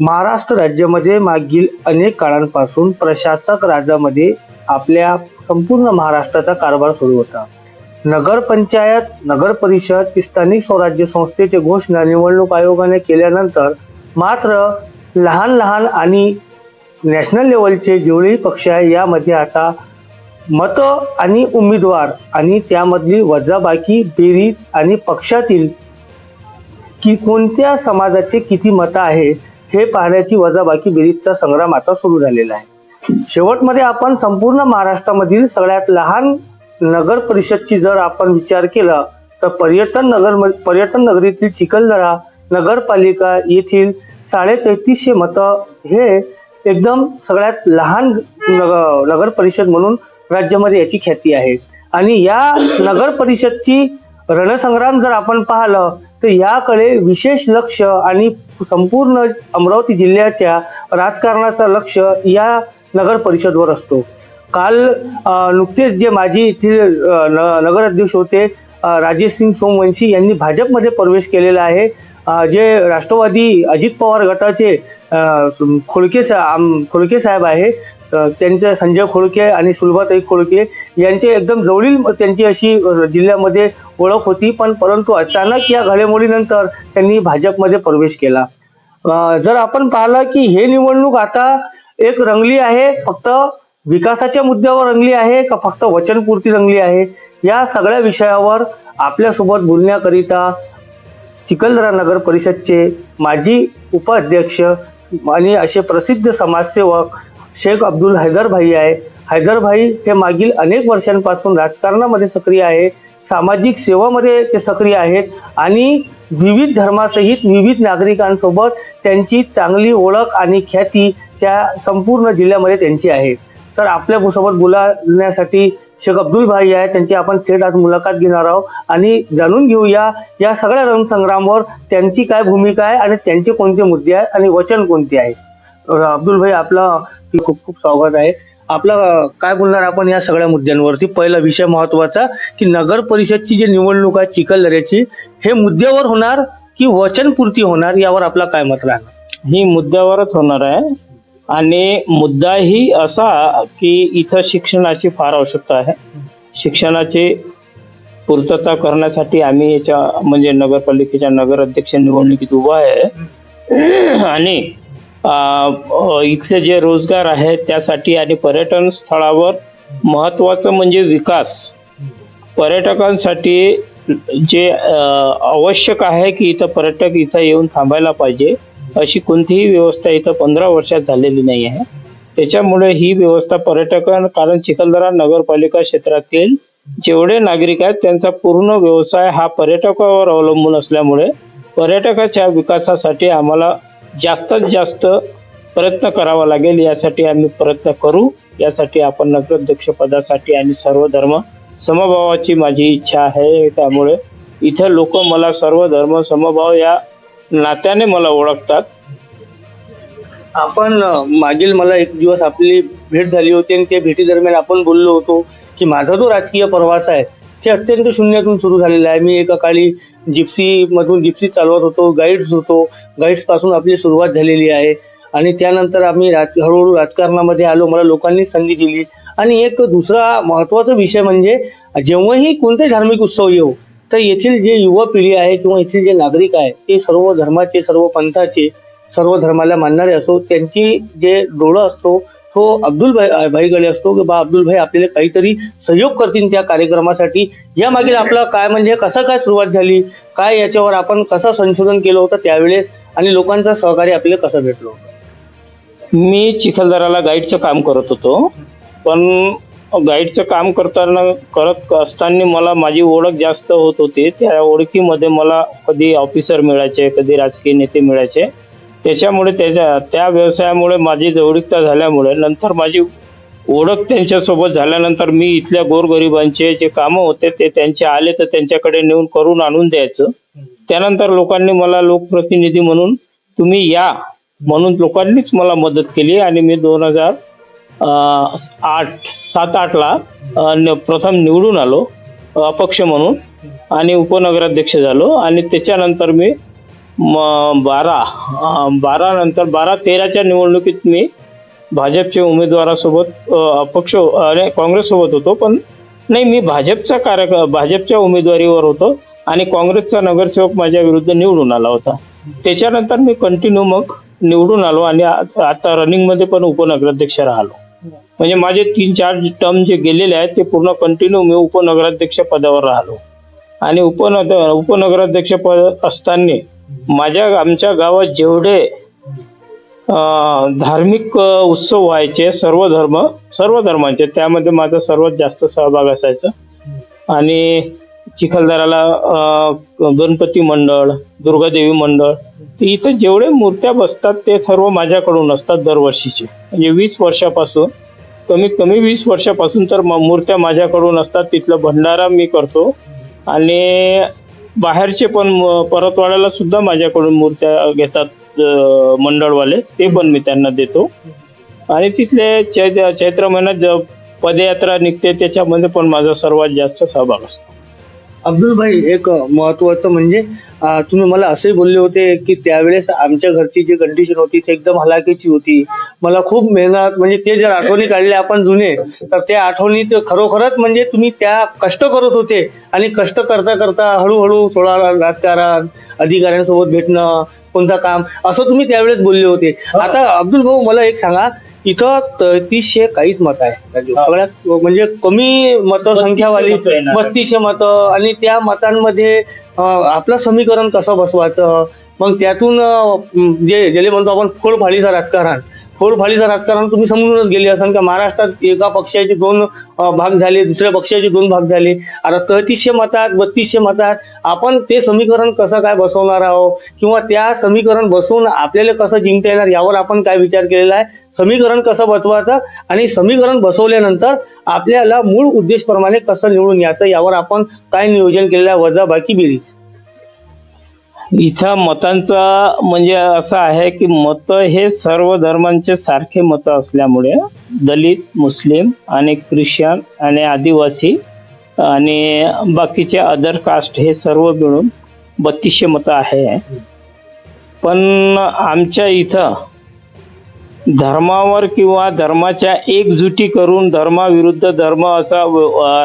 महाराष्ट्र राज्यामध्ये मागील अनेक काळांपासून प्रशासक राजामध्ये आपल्या संपूर्ण महाराष्ट्राचा कारभार सुरू होता. नगरपंचायत नगर परिषद स्थानिक स्वराज्य संस्थेचे घोषणा निवडणूक आयोगाने केल्यानंतर मात्र लहान लहान आणि नॅशनल लेवलचे जेवढेही पक्ष आहे यामध्ये आता मतं आणि उमेदवार आणि त्यामधली वजाबाकी बेरीज आणि पक्षातील की कोणत्या समाजाचे किती मतं आहे हे पाहण्याची वजाबाकी बिरीजचा संग्राम आता सुरू झालेला आहे. शेवटमध्ये आपण संपूर्ण महाराष्ट्रामधील सगळ्यात लहान नगर परिषदची जर आपण विचार केला तर पर्यटन नगर पर्यटन नगरीतील चिखलदरा नगरपालिका येथील साडे तेहतीसशे मतं हे एकदम सगळ्यात लहान नगर नगर परिषद म्हणून राज्यामध्ये याची ख्याती आहे. आणि या नगर परिषदची रणसंग्राम जर आपण पाहिलं तर याकडे विशेष लक्ष आणि संपूर्ण अमरावती जिल्ह्याच्या राजकारणाचा लक्ष या नगर परिषदवर असतो. काल नुकतेच जे माजी येथील न- नगराध्यक्ष होते राजेश सिंग सोमवंशी यांनी भाजपमध्ये प्रवेश केलेला आहे. जे राष्ट्रवादी अजित पवार गटाचे खोळके खोडके सा आम- खोडके साहेब आहे त्यांचे संजय खोडके आणि सुलभाताई खोडके यांचे एकदम जवळील त्यांची अशी जिल्ह्यामध्ये ओळख होती. पण परंतु अचानक या घडामोडीनंतर त्यांनी भाजपमध्ये प्रवेश केला. जर आपण पाहिलं की हे निवडणूक आता एक रंगली आहे फक्त विकासाच्या मुद्द्यावर रंगली आहे का फक्त वचनपूर्ती रंगली आहे? या सगळ्या विषयावर आपल्यासोबत बोलण्याकरिता चिखलदरा नगर परिषदचे माजी उपाध्यक्ष आणि असे प्रसिद्ध समाजसेवक शेख अब्दुल हैदरभाई आहे हैदरभाई हे मागील अनेक वर्षांपासून राजकारणामध्ये सक्रिय आहे सामाजिक सेवामध्ये ते सक्रिय आहेत आणि विविध धर्मासहित विविध नागरिकांसोबत त्यांची चांगली ओळख आणि ख्याती त्या संपूर्ण जिल्ह्यामध्ये त्यांची आहे. तर आपल्यासोबत बोलण्यासाठी शेख अब्दुल भाई आहे त्यांची आपण थेट आज मुलाखत घेणार आहोत आणि जाणून घेऊया या सगळ्या रणसंग्रामवर त्यांची काय भूमिका आहे आणि त्यांचे कोणते मुद्दे आहेत आणि वचन कोणते आहे. अब्दुल भाई आपलं खूप खूप स्वागत आहे. आपलं काय बोलणार आपण या सगळ्या मुद्द्यांवरती? पहिला विषय महत्त्वाचा की नगर परिषदची जी निवडणूक आहे चिखलदऱ्याची हे मुद्द्यावर होणार की वचनपूर्ती होणार यावर आपला काय मत राहणार? ही मुद्द्यावरच होणार आहे. आणि मुद्दाही असा की इथं शिक्षणाची फार आवश्यकता आहे. शिक्षणाची पूर्तता करण्यासाठी आम्ही याच्या म्हणजे नगरपालिकेच्या नगर अध्यक्ष निवडणुकीत उभा आहे. आणि इथले जे रोजगार आहेत त्यासाठी आणि पर्यटन स्थळावर महत्वाचं म्हणजे विकास. पर्यटकांसाठी जे आवश्यक आहे की इथं पर्यटक इथं येऊन थांबायला पाहिजे अशी कोणतीही व्यवस्था इथं पंधरा वर्षात झालेली नाही आहे. त्याच्यामुळे ही व्यवस्था पर्यटकां कारण चिखलदरा नगरपालिका क्षेत्रातील जेवढे नागरिक आहेत त्यांचा पूर्ण व्यवसाय हा पर्यटकावर अवलंबून असल्यामुळे पर्यटकाच्या विकासासाठी आम्हाला जास्तीत जास्त प्रयत्न करावा लागेल. यासाठी आम्ही प्रयत्न करू. यासाठी आपण नगराध्यक्ष पदासाठी आणि सर्व धर्म समभावाची माझी इच्छा आहे. त्यामुळे इथं लोक मला सर्व धर्म समभाव या नात्याने मला ओळखतात. आपण मागील मला एक दिवस आपली भेट झाली होती आणि त्या भेटी दरम्यान आपण बोललो होतो की माझा जो राजकीय प्रवास आहे ते अत्यंत शून्यातून सुरू झालेला आहे. मी एका काळी जिप्सी मधून जिप्सी चालवत होतो गाईड्स होतो. गाईड्सपासून आपली सुरुवात झालेली आहे. आणि त्यानंतर आम्ही राज हळूहळू राजकारणामध्ये आलो. मला लोकांनी संधी दिली. आणि एक दुसरा महत्त्वाचा विषय म्हणजे जेव्हाही कोणते धार्मिक उत्सव येऊ तर येथील जे युवा पिढी आहे किंवा येथील जे नागरिक आहे ते सर्व धर्माचे सर्व पंथाचे सर्व धर्माला मानणारे असो त्यांची जे डोळं असतो तो अब्दुल भाई भाईकडे असतो की बा अब्दुल भाई आपल्याला काहीतरी सहयोग करतील त्या कार्यक्रमासाठी. या मागील आपलं काय म्हणजे कसं काय सुरुवात झाली काय याच्यावर आपण कसं संशोधन केलं होतं त्यावेळेस आणि लोकांचं सहकार्य आपल्याला कसं भेटलं होतं? मी चिखलदराला गाईडचं काम करत होतो. पण गाईडचं काम करताना करत असताना मला माझी ओळख जास्त होत होती. त्या ओळखीमध्ये मला कधी ऑफिसर मिळायचे कधी राजकीय नेते मिळायचे. त्याच्यामुळे त्याच्या त्या व्यवसायामुळे माझी जवळीकता झाल्यामुळे नंतर माझी ओळख त्यांच्यासोबत झाल्यानंतर मी इथल्या गोरगरिबांचे जे कामं होते ते त्यांचे आले तर त्यांच्याकडे नेऊन करून आणून द्यायचं. त्यानंतर लोकांनी मला लोकप्रतिनिधी म्हणून तुम्ही या म्हणून लोकांनीच मला मदत केली आणि मी दोन हजार आठ सात आठला प्रथम निवडून आलो अपक्ष म्हणून आणि उपनगराध्यक्ष झालो आणि त्याच्यानंतर मी म बारा बारा नंतर बारा तेराच्या निवडणुकीत मी भाजपच्या उमेदवारासोबत अपक्ष अरे काँग्रेससोबत होतो पण नाही मी भाजपचा कार्यक भाजपच्या उमेदवारीवर होतो आणि काँग्रेसचा नगरसेवक माझ्या विरुद्ध निवडून आला होता. त्याच्यानंतर मी कंटिन्यू मग निवडून आलो आणि आ- आता रनिंगमध्ये पण उपनगराध्यक्ष राहिलो. म्हणजे माझे तीन चार टर्म जे गेलेले आहेत ते पूर्ण कंटिन्यू मी उपनगराध्यक्ष पदावर राहिलो. आणि उपनग उपनगराध्यक्ष पद असताना माझ्या आमच्या गावात जेवढे धार्मिक उत्सव व्हायचे सर्व धर्म सर्व धर्मांचे. त्यामध्ये माझा सर्वात जास्त सहभाग असायचा. आणि चिखलदराला गणपती मंडळ दुर्गादेवी मंडळ इथं जेवढे मूर्त्या बसतात ते सर्व माझ्याकडून असतात दरवर्षीचे. म्हणजे वीस वर्षापासून कमीत कमी वीस वर्षापासून तर म- मूर्त्या माझ्याकडून असतात. तिथलं भंडारा मी करतो. आणि बाहेरचे पण परतवाड्याला सुद्धा माझ्याकडून मूर्त्या घेतात. मंडळवाले ते पण मी त्यांना देतो. आणि तिथले चैत्र चैत्र महिन्यात पदयात्रा निघते त्याच्यामध्ये पण माझा सर्वात जास्त सहभाग असतो. अब्दुल भाई एक महत्वाचं म्हणजे तुम्ही मला असे बोलले होते की त्यावेळेस आमच्या घरची जी कंडिशन होती ती एकदम हलाखीची होती. मला खूप मेहनत म्हणजे ते जर आठवणी काढल्या आपण जुने तर त्या आठवणीत खरोखरच म्हणजे तुम्ही त्या कष्ट करत होते. आणि कष्ट करता करता हळूहळू थोडा राजकारण अधिकाऱ्यांसोबत भेटणं कोणतं काम? असं तुम्ही त्यावेळेस बोलले होते. आता अब्दुल भाऊ मला एक सांगा. इथं तेहतीसशे काहीच मत आहे राजू. सगळ्यात म्हणजे कमी मतसंख्यावाली. बत्तीसशे मतं आणि त्या मतांमध्ये आपलं समीकरण कसं बसवायचं? मग त्यातून जे ज्याला म्हणतो आपण फोडफाळीचं राजकारण. फोडफाळीचं राजकारण तुम्ही समजूनच गेले असाल का? महाराष्ट्रात एका पक्षाचे दोन भाग झाले दुसऱ्या पक्षाचे दोन भाग झाले. आता तेहतीसशे मतात बत्तीसशे मतात आपण ते समीकरण कसं काय बसवणार आहोत? किंवा त्या समीकरण बसवून आपल्याला कसं जिंकता येणार यावर आपण काय विचार केलेला आहे? समीकरण कसं बसवायचं आणि समीकरण बसवल्यानंतर आपल्याला मूळ उद्देशप्रमाणे कसं निवडून यायचं यावर आपण काय नियोजन केलेलं आहे? वजा बाकी बेरीज. इथं मतांचा म्हणजे असं आहे की मत हे सर्व धर्मांचे सारखे मत असल्यामुळे दलित मुस्लिम आणि ख्रिश्चन आणि आदिवासी आणि बाकीचे अदर कास्ट हे सर्व मिळून बत्तीसशे मतं आहे. पण आमच्या इथं धर्मावर किंवा धर्माच्या एकजुटी करून धर्माविरुद्ध धर्म असा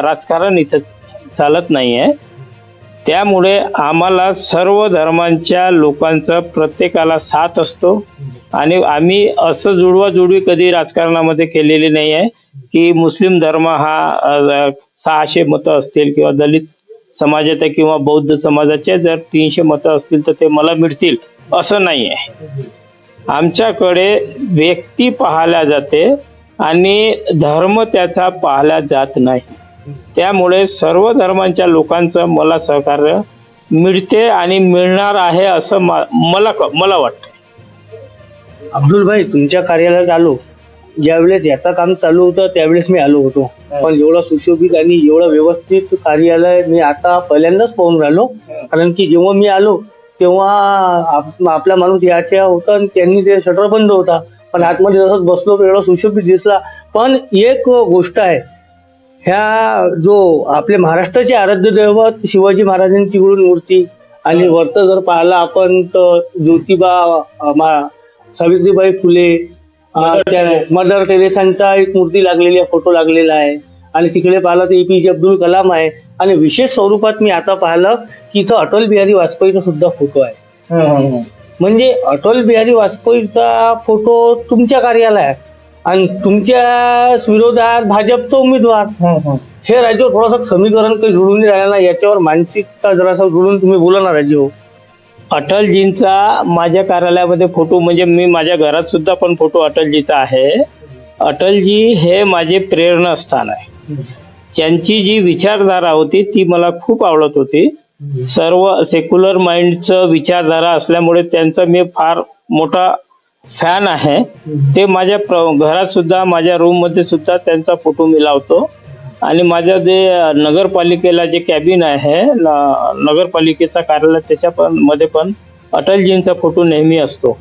राजकारण इथं चालत नाही आहे त्यामुळे आम्हाला सर्व धर्मांच्या लोकांचा प्रत्येकाला साथ असतो. आणि आम्ही असं जुळवाजुळवी कधी राजकारणामध्ये केलेली नाही आहे की मुस्लिम धर्म हा सहाशे मतं असतील किंवा दलित समाजाचे किंवा बौद्ध समाजाचे जर तीनशे मतं असतील तर ते मला मिळतील असं नाही आहे. आमच्याकडे व्यक्ती पाहिल्या जाते आणि धर्म त्याचा पाहिला जात नाही. त्यामुळे सर्व धर्मांच्या लोकांचं मला सहकार्य मिळते आणि मिळणार आहे असं मला मला वाटतं. अब्दुल भाई तुमच्या कार्यालयात आलो. ज्यावेळेस याचं काम चालू होतं त्यावेळेस मी आलो होतो. पण एवढं सुशोभित आणि एवढं व्यवस्थित कार्यालय मी आता पहिल्यांदाच पाहून राहिलो. कारण की जेव्हा मी आलो तेव्हा आप- आपला माणूस याच्या होता आणि त्यांनी ते शटर बंद होता. पण आतमध्ये जसं बसलो तर एवढा सुशोभित दिसला. पण एक गोष्ट आहे ह्या जो आपले महाराष्ट्राचे आराध्य दैवत शिवाजी महाराजांची इकडून मूर्ती आणि वरतं जर पाहिलं आपण तर ज्योतिबा सावित्रीबाई फुले मदर टेरेसांचा एक मूर्ती लागलेली आहे फोटो लागलेला आहे. आणि तिकडे पाहिलं तर एपीजे अब्दुल कलाम आहे. आणि विशेष स्वरूपात मी आता पाहिलं की इथं अटल बिहारी वाजपेयीचा सुद्धा फोटो आहे. म्हणजे अटल बिहारी वाजपेयीचा फोटो तुमच्या कार्यालयात. आणि तुमच्या विरोधात भाजपचा उमेदवार. हे राज्य थोडंसं समीकरण काही जुळून राहिलं ना याच्यावर मानसिकता जरासा जुळून तुम्ही बोला ना राज्य हो. अटलजींचा माझ्या कार्यालयामध्ये फोटो म्हणजे मी माझ्या घरात सुद्धा पण फोटो अटलजीचा आहे. अटलजी हे माझे प्रेरणास्थान आहे. त्यांची जी विचारधारा होती ती मला खूप आवडत होती. सर्व सेक्युलर माइंडचं विचारधारा असल्यामुळे त्यांचा मी फार मोठा फॅन आहे. ते माझ्या प्र- घरात सुद्धा माझ्या रूममध्ये सुद्धा त्यांचा फोटो मी लावतो. आणि माझ्या जे नगरपालिकेला जे कॅबिन आहे नगरपालिकेचा कार्यालय त्याच्या पण मध्ये पण अटलजींचा फोटो नेहमी असतो.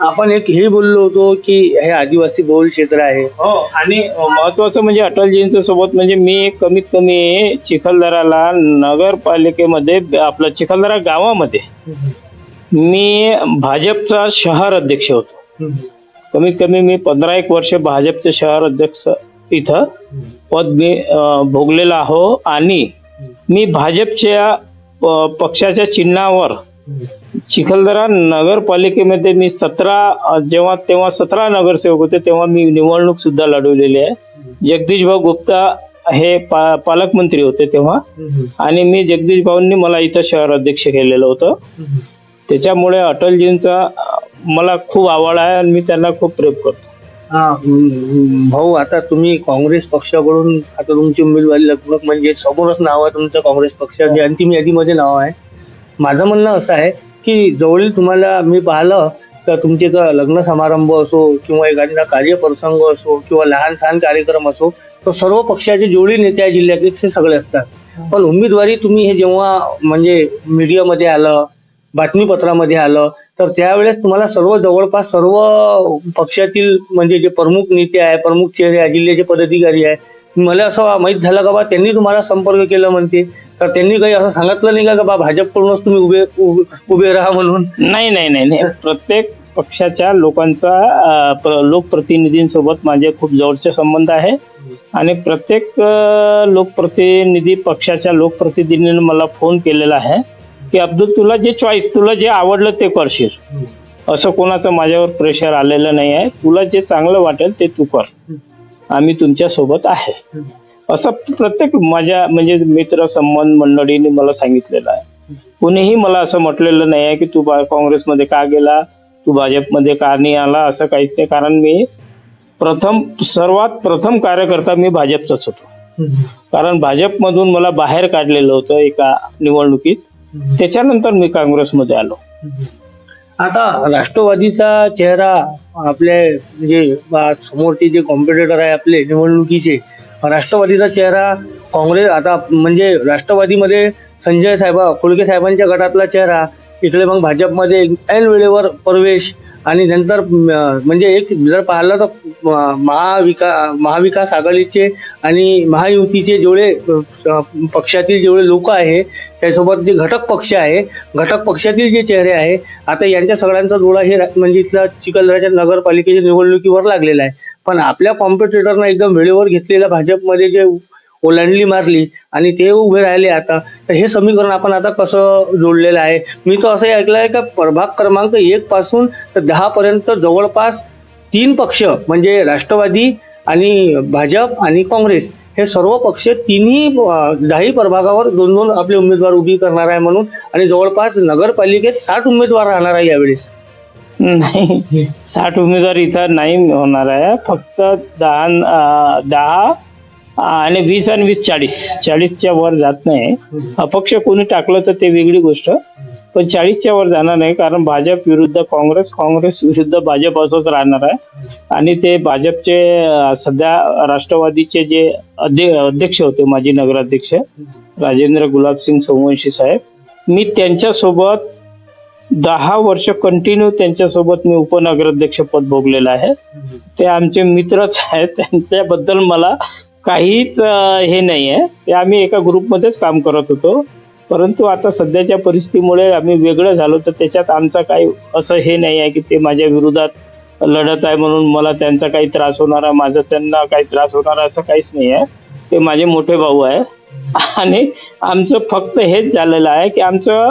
आपण एक हे बोललो होतो की हे आदिवासी बहुल क्षेत्र आहे. हो आणि महत्वाचं म्हणजे अटलजींच्या सोबत म्हणजे मी कमीत कमी चिखलदराला नगरपालिकेमध्ये आपलं चिखलदरा गावामध्ये मी भाजपचा शहर अध्यक्ष होतो. कमीत कमी मी पंधरा एक वर्ष भाजपचे शहर अध्यक्ष इथं पद मी भोगलेला आहो आणि मी भाजपच्या पक्षाच्या चिन्हावर चिखलदरा नगरपालिकेमध्ये मी सतरा जेव्हा तेव्हा सतरा नगरसेवक होते तेव्हा मी निवडणूक सुद्धा लढवलेली आहे. जगदीश भाऊ गुप्ता हे पा पालकमंत्री होते तेव्हा. आणि मी जगदीश भाऊंनी मला इथं शहर अध्यक्ष केलेलं होतं. त्याच्यामुळे अटलजींचा मला खूप आवड आहे आणि मी त्यांना खूप प्रेम करतो. हा भाऊ आता तुम्ही काँग्रेस पक्षाकडून आता तुमची उमेदवारी लगभग म्हणजे समोरच नाव आहे तुमचं काँग्रेस पक्षाचे अंतिम यादीमध्ये नाव आहे. माझं म्हणणं असं आहे की जवळील तुम्हाला मी पाहिलं तर तुमचे जर लग्न समारंभ असो किंवा एखादा कार्यप्रसंग असो किंवा लहान सहान कार्यक्रम असो तर सर्व पक्षाचे जेवढे नेते आहे जिल्ह्यातले ते सगळे असतात. पण उमेदवारी तुम्ही हे जेव्हा म्हणजे मीडियामध्ये आलं बातमीपत्रामध्ये आलं तर त्यावेळेस तुम्हाला सर्व जवळपास सर्व पक्षातील म्हणजे जे प्रमुख नेते आहे प्रमुख चेहरे आहे जिल्ह्याचे पदाधिकारी आहे मला असं माहीत झालं का बा त्यांनी तुम्हाला संपर्क केला म्हणते. तर त्यांनी काही असं सांगितलं नाही का का बा भाजपकडूनच तुम्ही उभे उभे- उभे राहा म्हणून? नाही नाही नाही नाही. प्रत्येक पक्षाच्या लोकांचा प्र- लोकप्रतिनिधींसोबत माझे खूप जवळचे संबंध आहे. आणि प्रत्येक लोकप्रतिनिधी पक्षाच्या लोकप्रतिनिधींनी मला फोन केलेला आहे. की अब्दुल तुला जे चॉईस तुला जे आवडलं ते करशील. असं कोणाचं माझ्यावर प्रेशर आलेलं नाही आहे. तुला जे चांगलं वाटेल ते तू कर. आम्ही तुमच्यासोबत आहे असं प्रत्येक माझ्या म्हणजे मित्र संबंध मंडळीने मला सांगितलेलं आहे. कुणीही मला असं म्हटलेलं नाही आहे की तू काँग्रेसमध्ये का गेला तू भाजपमध्ये का नाही आला असं काहीच नाही. कारण मी प्रथम सर्वात प्रथम कार्यकर्ता मी भाजपचाच होतो. कारण भाजपमधून मला बाहेर काढलेलं होतं एका निवडणुकीत. त्याच्यानंतर मी काँग्रेसमध्ये आलो. आता राष्ट्रवादीचा चेहरा आपले म्हणजे समोरचे जे कॉम्पिटिटर आहे आपले निवडणुकीचे राष्ट्रवादीचा चेहरा काँग्रेस आता म्हणजे राष्ट्रवादीमध्ये संजय साहेब खोडके साहेबांच्या गटातला चेहरा इकडे मग भाजपमध्ये ऐन वेळेवर प्रवेश आणि नंतर म्हणजे एक जर पाहिलं तर महाविका महाविकास आघाडीचे आणि महायुतीचे जेवढे पक्षातील जेवढे लोक आहे त्यासोबत जे घटक पक्ष आहे घटक पक्षातील जे चेहरे आहे आता यांच्या सगळ्यांचा डोळा हे म्हणजे इथल्या चिखलदऱ्याच्या नगरपालिकेच्या निवडणुकीवर लागलेला आहे. पण आपल्या कॉम्पिटिटरना एकदम वेळेवर घेतलेल्या भाजपमध्ये जे ओलांडली मारली आणि ते उभे राहिले आता तर हे समीकरण आपण आता कसं जोडलेलं आहे? मी तर असंही ऐकलं आहे का प्रभाग क्रमांक एक पासून तर दहा पर्यंत जवळपास तीन पक्ष म्हणजे राष्ट्रवादी आणि भाजप आणि काँग्रेस हे सर्व पक्ष तिन्ही अं, दहाही प्रभागावर दोन दोन आपले उमेदवार उभी करणार आहे म्हणून आणि जवळपास नगरपालिकेत साठ उमेदवार राहणार आहे यावेळेस. नाही साठ उमेदवार इथं नाही होणार आहे. फक्त दहा दहा आणि वीस आणि वीस चाळीस. चाळीसच्या वर जात नाही. अपक्ष कोणी टाकलं तर ते वेगळी गोष्ट. पण चाळीसच्या वर जाणार नाही कारण भाजप विरुद्ध काँग्रेस काँग्रेस विरुद्ध भाजप असंच राहणार आहे. आणि ते भाजपचे सध्या राष्ट्रवादीचे जे अध्य- अध्यक्ष होते माजी नगराध्यक्ष राजेंद्र गुलाबसिंग सोमवंशी साहेब मी त्यांच्यासोबत दहा वर्ष कंटिन्यू त्यांच्यासोबत मी उपनगराध्यक्ष पद भोगलेलं आहे. ते आमचे मित्रच आहेत त्यांच्याबद्दल मला काहीच हे नाही आहे ते आम्ही एका ग्रुपमध्येच काम करत होतो. परंतु आता सध्याच्या परिस्थितीमुळे आम्ही वेगळं झालो तर त्याच्यात आमचा काही असं हे नाही आहे की ते माझ्या विरोधात लढत आहे म्हणून मला त्यांचा काही त्रास होणार आहे माझा त्यांना काही त्रास होणार असं काहीच नाही आहे. ते माझे मोठे भाऊ आहे. आणि आमचं फक्त हेच झालेलं आहे की आमचं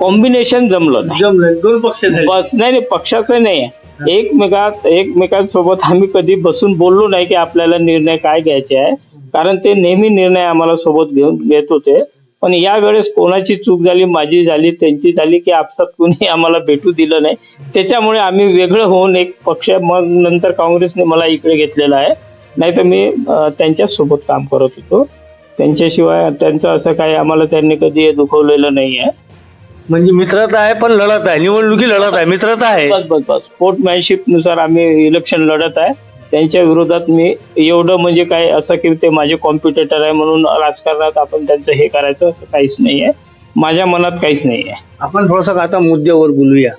कॉम्बिनेशन जमलं नाही. जमलं दोन पक्ष बस नाही नाही पक्षाचं नाही आहे. एकमेकात एकमेकांसोबत आम्ही कधी बसून बोललो नाही की आपल्याला निर्णय काय घ्यायचे आहे. कारण ते नेहमी निर्णय आम्हाला सोबत घेऊन घेत होते. पण या वेळेस कोणाची चूक झाली माझी झाली त्यांची झाली की आपसात कुणी आम्हाला भेटू दिलं नाही. त्याच्यामुळे आम्ही वेगळं होऊन एक पक्ष मग नंतर काँग्रेसने मला इकडे घेतलेला आहे. नाही तर मी अं, त्यांच्याच सोबत काम करत होतो. त्यांच्याशिवाय त्यांचं असं काही आम्हाला त्यांनी कधी दुखवलेलं नाही आहे म्हणजे मित्रता आहे पण लढत आहे. निवडणुकी लढत आहे. मित्रता आहे. बस बस बस. स्पोर्टमॅनशिपनुसार आम्ही इलेक्शन लढत आहे. त्यांच्या विरोधात मी एवढं म्हणजे काय असं की ते माझे कॉम्पिटेटर आहे म्हणून राजकारणात आपण त्यांचं हे करायचं काहीच नाही आहे. माझ्या मनात काहीच नाही आहे. आपण थोडस आता मुद्द्यावर बोलूया.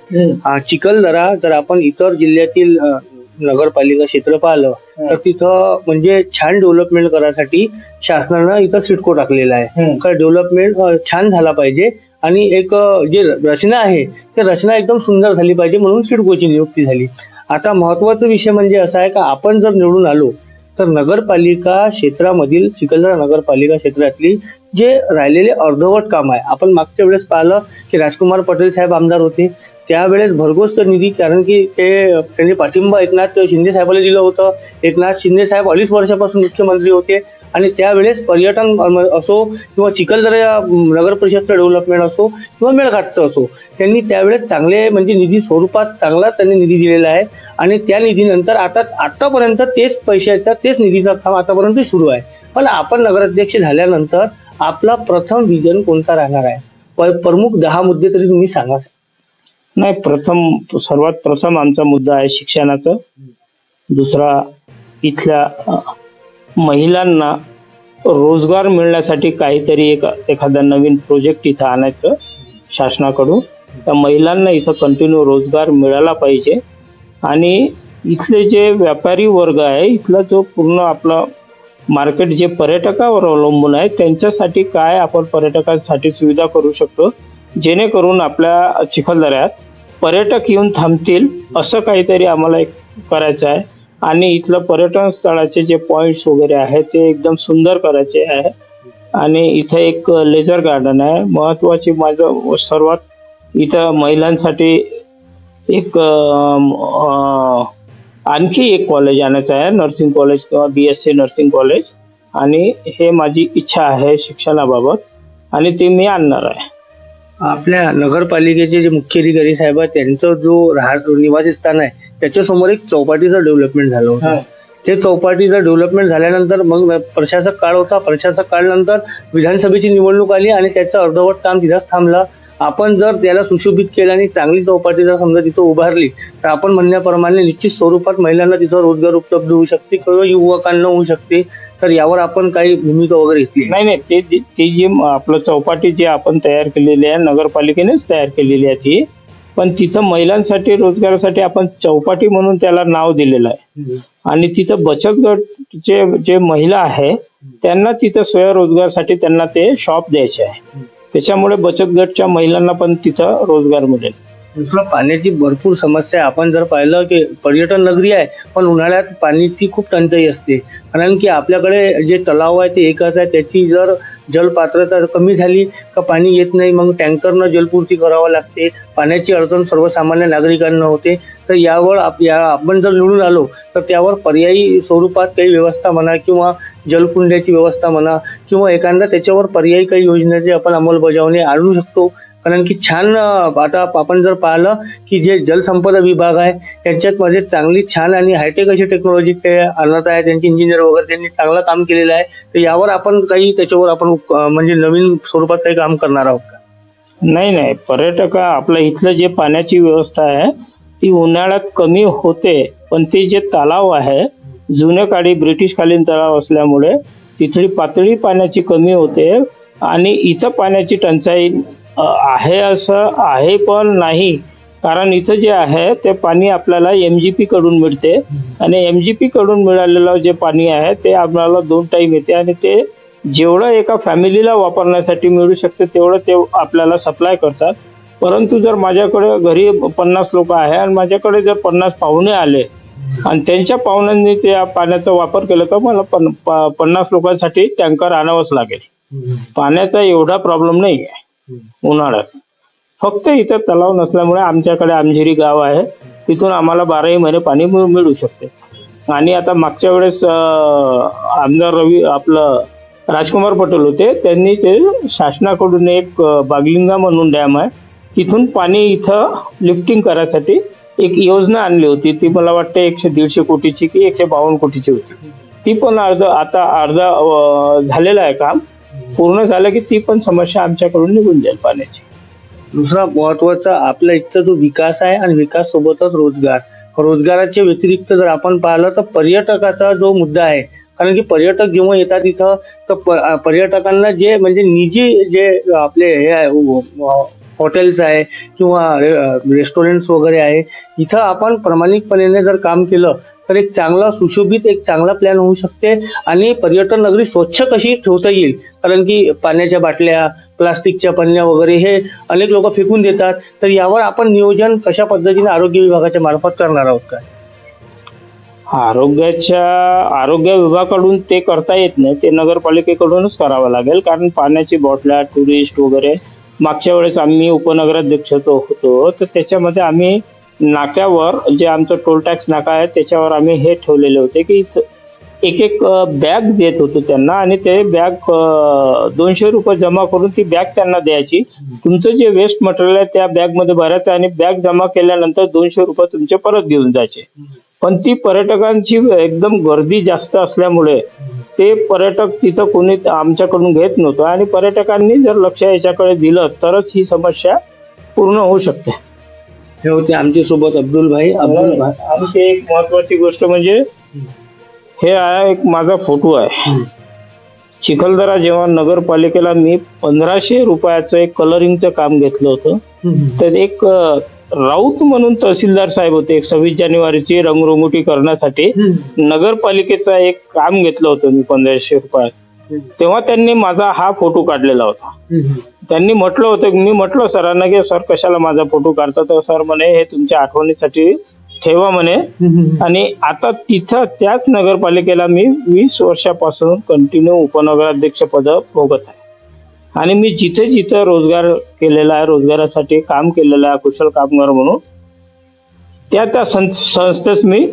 हा, चिखलदरा जर आपण इतर जिल्ह्यातील नगरपालिका क्षेत्र पाहिलं तर तिथं म्हणजे छान डेव्हलपमेंट करायसाठी शासनानं इथं सिडको टाकलेला आहे. तर डेव्हलपमेंट छान झाला पाहिजे. आणि एक जे रचना आहे ते रचना एकदम सुंदर झाली पाहिजे म्हणून सिडकोची नियुक्ती झाली. आता महत्त्वाचा विषय म्हणजे असा आहे का आपण जर निवडून आलो तर नगरपालिका क्षेत्रामधील चिखलदरा नगरपालिका क्षेत्रातली जे राहिलेले अर्धवट काम आहे आपण मागच्या वेळेस पाहिलं की राजकुमार पटेल साहेब आमदार होते. त्यावेळेस भरघोस निधी कारण की ते त्यांनी पाठिंबा एकनाथ शिंदे साहेबाला दिलं होतं. एकनाथ शिंदे साहेब अडीच वर्षापासून मुख्यमंत्री होते. आणि त्यावेळेस पर्यटन असो किंवा चिखलदरा नगर परिषदचं डेव्हलपमेंट असो किंवा मेळघाटचं असो त्यांनी त्यावेळेस चांगले म्हणजे निधी स्वरूपात चांगला त्यांनी निधी दिलेला आहे. आणि त्या निधीनंतर आता आतापर्यंत तेच पैशाचा तेच निधीचा काम आतापर्यंत सुरू आहे. पण आपण नगराध्यक्ष झाल्यानंतर आपला प्रथम विजन कोणता राहणार आहे? प्रमुख दहा मुद्दे तरी तुम्ही सांगा. नाही प्रथम सर्वात प्रथम आमचा मुद्दा आहे शिक्षणाचा. दुसरा इथल्या महिलांना रोजगार मिळण्यासाठी काहीतरी एक एखादा नवीन प्रोजेक्ट इथं आणायचं शासनाकडून. त्या महिलांना इथं कंटिन्यू रोजगार मिळाला पाहिजे. आणि इथले जे व्यापारी वर्ग आहे इथला जो पूर्ण आपला मार्केट जे पर्यटकावर अवलंबून आहे त्यांच्यासाठी काय आपण पर्यटकांसाठी सुविधा करू शकतो? जेणेकरून आपल्या चिखलदऱ्यात पर्यटक येऊन थांबतील असं काहीतरी आम्हाला एक करायचं आहे. आणि इथलं पर्यटन स्थळाचे जे पॉइंट्स वगैरे आहेत ते एकदम सुंदर करायचे आहे. आणि इथं एक लेझर गार्डन आहे. महत्वाची माझं सर्वात इथं महिलांसाठी एक आणखी एक कॉलेज आणायचं आहे नर्सिंग कॉलेज किंवा B S C nursing college आणि हे माझी इच्छा आहे शिक्षणाबाबत. आणि ते मी आणणार आहे. आपल्या नगरपालिकेचे जे मुख्य अधिकारी साहेब आहेत त्यांचं जो राह निवासी स्थान आहे त्याच्यासमोर एक चौपाटीचं डेव्हलपमेंट झालं होतं. ते चौपाटीचं डेव्हलपमेंट झाल्यानंतर मग प्रशासक काळ होता. प्रशासक काळ नंतर विधानसभेची निवडणूक आली आणि त्याचं अर्धवट काम तिथंच थांबलं. आपण जर त्याला सुशोभित केलं आणि चांगली चौपाटी जर समजा तिथं उभारली तर आपण म्हणण्याप्रमाणे निश्चित स्वरूपात महिलांना तिथं रोजगार उपलब्ध होऊ शकते किंवा युवकांना होऊ शकते. तर यावर आपण काही भूमिका वगैरे घेतली. नाही नाही ते जे- ते जी म- आपलं चौपाटी जी आपण तयार केलेली आहे नगरपालिकेनेच तयार केलेली आहे ती पण तिथं महिलांसाठी रोजगारासाठी आपण चौपाटी म्हणून त्याला नाव दिलेलं आहे. आणि तिथं बचत गटचे जे महिला आहे त्यांना तिथं स्वयंरोजगारसाठी त्यांना ते शॉप द्यायचे आहे. त्याच्यामुळे बचत गटच्या महिलांना पण तिथं रोजगार मिळेल. दुसरं पाण्याची भरपूर समस्या आहे. आपण जर पाहिलं की पर्यटन नगरी आहे पण उन्हाळ्यात पाण्याची खूप टंचाई असते. कारण की आपल्याकडे जे तलाव आहे ते एकच आहे. त्याची जर जलपात्रता कमी झाली का पाणी येत नाही मग टँकरनं जलपूर्ती करावं लागते. पाण्याची अडचण सर्वसामान्य नागरिकांना होते. तर यावर आप या आपण जर निवडून आलो तर त्यावर पर्यायी स्वरूपात काही व्यवस्था म्हणा किंवा जलकुंड्याची व्यवस्था म्हणा किंवा एखादा त्याच्यावर पर्यायी काही योजनेची आपण अंमलबजावणी आणू शकतो. कारण की छान आता आपण जर पाहिलं की जे जलसंपदा विभाग आहे त्यांच्यामध्ये चांगली छान आणि हायटेक अशी टेक्नॉलॉजी ते आणत आहे त्यांचे इंजिनियर वगैरे त्यांनी चांगलं काम केलेलं आहे तर यावर आपण काही त्याच्यावर आपण म्हणजे नवीन स्वरूपात काही काम करणार आहोत का? नाही नाही. पर्यटक आपल्या इथलं जे पाण्याची व्यवस्था आहे ती उन्हाळ्यात कमी होते पण ते जे तलाव आहे जुन्या काळी ब्रिटिशकालीन तलाव असल्यामुळे तिथली पातळी पाण्याची कमी होते आणि इथं पाण्याची टंचाई आहे असं आहे पण नाही. कारण इथं जे आहे ते पाणी आपल्याला एम जी पी कडून मिळते. आणि एम जी पी कडून मिळालेलं जे पाणी आहे ते आपल्याला दोन टाईम येते. आणि ते जेवढं एका फॅमिलीला वापरण्यासाठी मिळू शकते तेवढं ते आपल्याला सप्लाय करतात. परंतु जर माझ्याकडे घरी पन्नास लोक आहे आणि माझ्याकडे जर पन्नास पाहुणे आले आणि त्यांच्या पाहुण्यांनी त्या पाण्याचा वापर केला तर मला पन्नास लोकांसाठी टँकर आणावंच लागेल. पाण्याचा एवढा प्रॉब्लेम नाही आहे उन्हाळ्यात फक्त इथं तलाव नसल्यामुळे आमच्याकडे आमझिरी गाव आहे. तिथून आम्हाला बाराही महिने पाणी मिळू शकते. आणि आता मागच्या वेळेस आमदार रवी आपलं राजकुमार पटेल होते. त्यांनी ते शासनाकडून एक बागलिंगा म्हणून डॅम आहे. तिथून पाणी इथं लिफ्टिंग करायसाठी एक योजना आणली होती. ती मला वाटतं एकशे दीडशे कोटीची की एकशे बावन्न कोटीची होती. ती पण अर्ध आता अर्धा झालेलं आहे काम. पूर्ण झालं की ती पण समस्या आमच्याकडून निघून जाईल पाण्याची. दुसरा महत्त्वाचा आपल्या इथचा जो विकास आहे आणि विकास सोबतच रोजगार. रोजगाराच्या व्यतिरिक्त जर आपण पाहिलं तर पर्यटकाचा जो मुद्दा आहे कारण की पर्यटक जेव्हा येतात इथं तर प- पर्यटकांना जे म्हणजे निजी जे आपले हे आहे हॉटेल्स आहे किंवा रेस्टॉरंट्स वगैरे आहे इथं आपण प्रामाणिकपणे जर काम केलं तर एक चांगला सुशोभित एक चांगला प्लॅन होऊ शकते आणि पर्यटन नगरी स्वच्छ कशी ठेवता येईल कारण की पाण्याच्या बाटल्या प्लास्टिकच्या पन्न्या वगैरे हे अनेक लोक फेकून देतात. तर यावर आपण नियोजन कशा पद्धतीने आरोग्य विभागाच्या मार्फत करणार आहोत काय? आरोग्याच्या आरोग्य विभागाकडून ते करता येत नाही. ते नगरपालिकेकडूनच करावं लागेल. कारण पाण्याची बॉटल्या टुरिस्ट वगैरे मागच्या वेळेस आम्ही उपनगराध्यक्ष होतो. तर त्याच्यामध्ये आम्ही नाक्यावर जे आमचं टोल टॅक्स नाका आहे त्याच्यावर आम्ही हे ठेवलेले होते की एक एक बॅग देत होतो त्यांना आणि ते बॅग दोनशे रुपये जमा करून ती बॅग त्यांना द्यायची. तुमचं जे वेस्ट मटेरियल आहे त्या बॅगमध्ये भरायचं आणि बॅग जमा केल्यानंतर दोनशे रुपये तुमचे परत घेऊन जायचे. पण ती पर्यटकांची एकदम गर्दी जास्त असल्यामुळे ते पर्यटक तिथं कोणी आमच्याकडून घेत नव्हतं आणि पर्यटकांनी जर लक्ष याच्याकडे दिलं तरच ही समस्या पूर्ण होऊ शकते. हे होते आमच्यासोबत अब्दुल भाई. अब्दुल भाई आमची एक महत्वाची गोष्ट म्हणजे हे आहे एक माझा फोटो आहे. चिखलदरा जेव्हा नगरपालिकेला मी पंधराशे रुपयाचं एक कलरिंगचं काम घेतलं होतं तर एक राऊत म्हणून तहसीलदार साहेब होते एक सव्वीस जानेवारीची रंगरंगोटी करण्यासाठी नगरपालिकेचं एक काम घेतलं होतं मी पंधराशे रुपयात तेव्हा त्यांनी माझा हा फोटो काढलेला होता. त्यांनी म्हटलं होतं मी म्हटलं सरांना की सर कशाला माझा फोटो काढता? तर सर म्हणे हे तुमच्या आठवणीसाठी ठेवा म्हणे. आणि आता तिथं त्याच नगरपालिकेला मी वीस वर्षापासून कंटिन्यू उपनगराध्यक्ष पद भोगत आहे. आणि मी जिथे जिथे रोजगार केलेला आहे रोजगारासाठी काम केलेलं आहे कुशल कामगार म्हणून त्या त्या सं- संस्थेत मी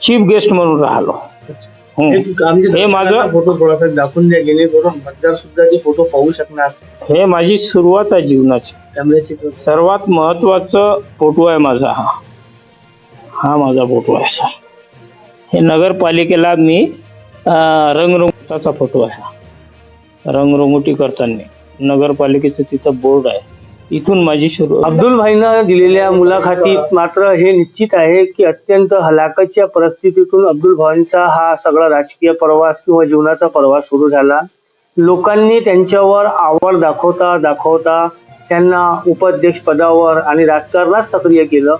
चीफ गेस्ट म्हणून राहिलो. हे माझं- फोटो थोडासा दाखवून द्या जेणेकरून मतदार सुद्धा ते फोटो पाहू शकणार. हे माझी सुरुवात आहे जीवनाची. कॅमेऱ्याची सर्वात महत्वाचं फोटो आहे माझा हा. हा माझा फोटो आहे सर. हे नगरपालिकेला मी अं, रंगरंगोटाचा फोटो आहे. हा. रंगरंगोटी करताना नगरपालिकेचं तिथं बोर्ड आहे. इथून माझी सुरू अब्दुल भाईनं दिलेल्या मुलाखतीत मात्र हे निश्चित आहे की अत्यंत हलाकच्या परिस्थितीतून अब्दुल भाईंचा हा सगळा राजकीय प्रवास किंवा जीवनाचा प्रवास सुरू झाला. लोकांनी त्यांच्यावर आवड दाखवता दाखवता त्यांना उपाध्यक्ष पदावर आणि राजकारणात सक्रिय केलं.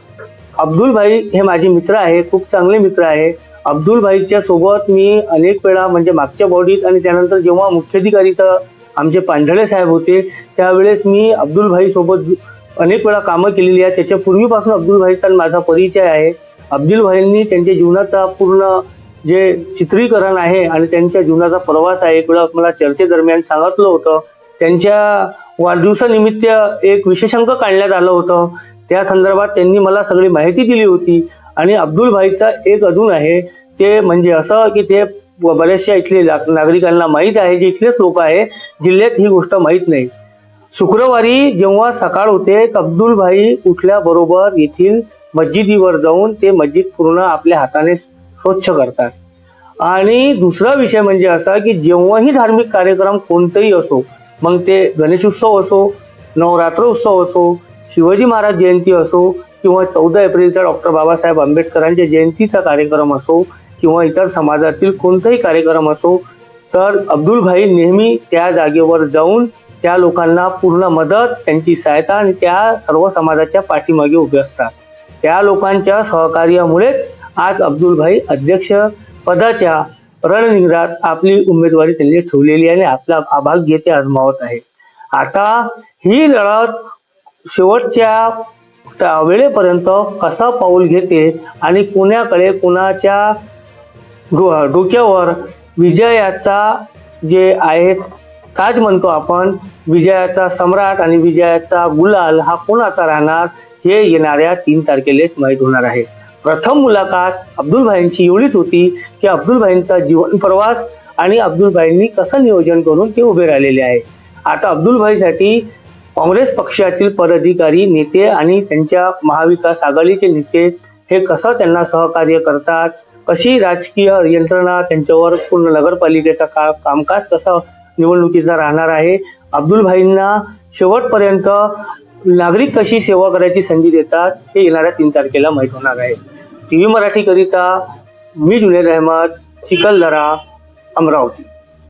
अब्दुल भाई हे माझे मित्र आहे खूप चांगले मित्र आहे. अब्दुल भाईच्या सोबत मी अनेक वेळा म्हणजे मागच्या बॉडीत आणि त्यानंतर जेव्हा मुख्याधिकारी तर आमचे पांढरे साहेब होते त्यावेळेस मी अब्दुल भाई सोबत अनेक वेळा कामं केलेली आहेत. त्याच्या पूर्वीपासून अब्दुल भाईचा माझा परिचय आहे. अब्दुल भाईंनी त्यांच्या जीवनाचा पूर्ण जे चित्रीकरण आहे आणि त्यांच्या जीवनाचा प्रवास आहे एक वेळा मला चर्चेदरम्यान सांगितलं होतं. त्यांच्या वाढदिवसानिमित्त एक विशेषांक काढण्यात आलं होतं. त्या संदर्भात त्यांनी मला सगळी माहिती दिली होती. आणि अब्दुल भाईचा एक अजून आहे ते म्हणजे असं की ते बऱ्याचशा इथले नागरिकांना माहीत आहे जे इथलेच लोक आहे जिल्ह्यात ही गोष्ट माहीत नाही. शुक्रवारी जेव्हा सकाळ होते अब्दुल भाई उठल्याबरोबर येथील मस्जिदीवर जाऊन ते मस्जिद पूर्ण आपल्या हाताने स्वच्छ करतात. आणि दुसरा विषय म्हणजे असा की जेव्हाही धार्मिक कार्यक्रम कोणतंही असो मग ते गणेशोत्सव असो नवरात्र उत्सव असो शिवाजी महाराज जयंती असो किंवा चौदा एप्रिलचा डॉक्टर बाबासाहेब आंबेडकरांच्या जयंतीचा कार्यक्रम असो किंवा इतर समाजातील कोणताही कार्यक्रम असो तर अब्दुल भाई नेहमी त्या जागेवर जाऊन त्या लोकांना पूर्ण मदत त्यांची सहायता आणि त्या सर्व समाजाच्या पाठीमागे उभे असतात. त्या लोकांच्या सहकार्यामुळेच आज अब्दुल भाई अध्यक्ष पदाच्या रणनिंगरात आपली उमेदवारी त्यांनी ठेवलेली आहे आणि आपला आभाग घेते आजमावत आहे. आता ही लढत शेवटच्या त्या वेळेपर्यंत कसा पाऊल घेते आणि पुण्याकडे कुणाच्या डो- डोक्यावर विजयाचा जे आहे ताज म्हणतो आपण विजयाचा सम्राट आणि विजयाचा गुलाल हा कोणाचा राहणार हे येणाऱ्या तीन तारखेलाच माहीत होणार आहे. प्रथम मुलाखत अब्दुल भाईंची एवढीच होती की अब्दुल भाईंचा जीवन प्रवास आणि अब्दुल भाईंनी कसं नियोजन करून ते उभे राहिलेले आहे. आता अब्दुल भाईसाठी काँग्रेस पक्षातील पदाधिकारी नेते आणि त्यांच्या महाविकास आघाडीचे नेते हे कसं त्यांना सहकार्य करतात? कशी राजकीय यंत्रणा त्यांच्यावर पूर्ण नगरपालिकेचा का कामकाज कसं निवडणुकीचा राहणार आहे? अब्दुल भाईंना शेवटपर्यंत नागरिक कशी सेवा करायची संधी देतात? हे येणाऱ्या तीन तारखेला माहीत होणार आहे. टी व्ही मराठीकरिता मी जुनेद अहमद चिखलदरा अमरावती.